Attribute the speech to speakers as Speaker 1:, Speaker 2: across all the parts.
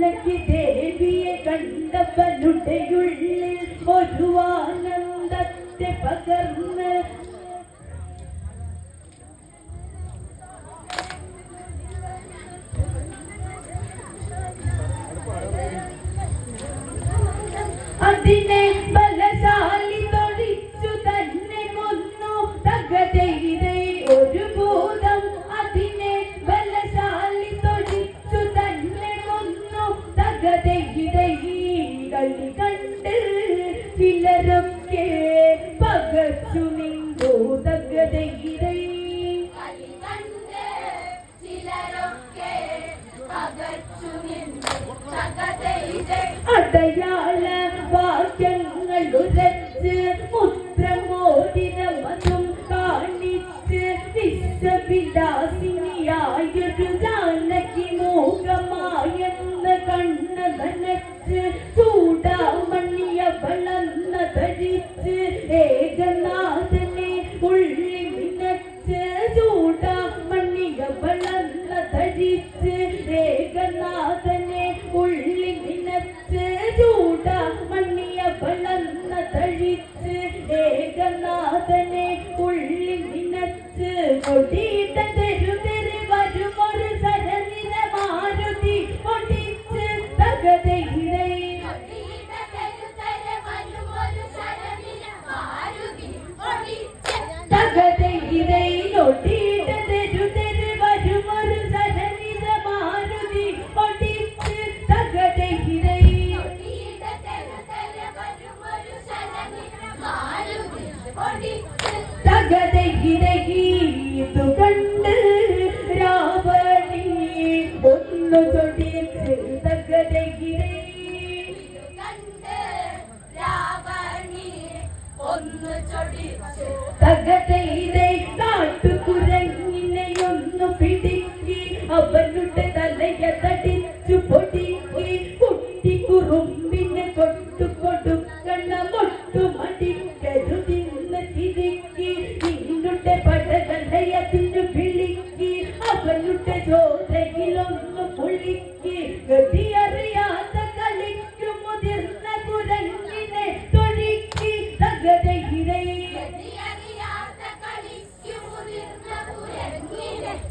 Speaker 1: ജാനകി ദേവിയെ കണ്ടവനുടെ ഉള്ളിൽ ഒരു ആനന്ദത്തെ പകർന്ന് ചിലരൊക്കെ പകച്ചു നിന്നു തകതയിലെ അടയാള വാക്യങ്ങൾ ഉരച്ച് മുദ്രമോതിരമതും കാണിച്ച് വിശ്വവിലാസിനിയായൊരു ജാനകി മോഹമായെന്ന് കണ്ണ ധരിച്ച് ഏകനാഥനെ ഉള്ളി മിനച്ച് ചൂടാമണിയ വളർന്ന ധരിച്ച് ഏകനാഥനെ ഉള്ളി മിനച്ച് ചൂടാമണിയ വളർന്ന ധരിച്ച് ഏകനാഥനെ ഉള്ളി മിനച്ച് കൊടിയിട്ട തെരുതെരി വരുമൊരു സരനില മാരുതി ഒടിച്ച് തകതയിലേ തകതയിലു കണ്ട് രാവണി ഒന്നു
Speaker 2: കണ്ട് രാവണി ഒന്ന് ചൊടിച്ച്
Speaker 1: തകതയിലെ കാട്ടുകുരങ്ങിനെയൊന്നു പിടിക്കി അവനുടെ തലയ അവനുടെ ചോരയിലൊന്നു പുളിക്കി ഗതിയറിയാത്ത കളിക്കു മുതിർന്ന കുരങ്ങിനെ തൊഴിക്കി
Speaker 2: കളിക്കു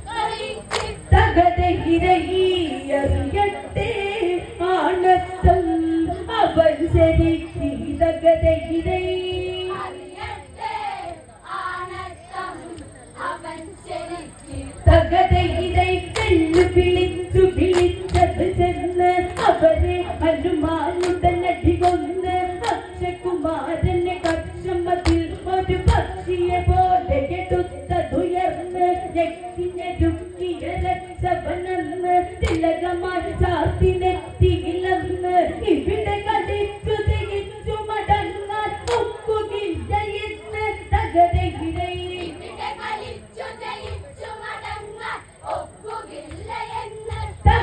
Speaker 2: കളിച്ച്
Speaker 1: തകതയിരയറിയട്ടെ ആണത്തം അവൻ ശരിക്ക് തകതയിരേ
Speaker 2: അറിയട്ടെ
Speaker 1: കല്ലു വിളിച്ചു വിളിച്ചത് ചെന്ന് അവരെ ഹനുമാനുടനടി കൊന്ന് അക്ഷകുമാരനെ കക്ഷമതിൽ ഒരു പക്ഷിയെ പോലെ എടുത്തതുയർന്ന് ഞെക്കിഞ്ഞെരുക്കിയ രക്ഷവനെന്ന് തിലകമായി ചാത്തിനെത്തിയില്ലെന്ന് ഇവിടെ കടിച്ചു തിരിച്ചു മടങ്ങാൻ ഒക്കുകയില്ല എന്ന് തകരയിലെ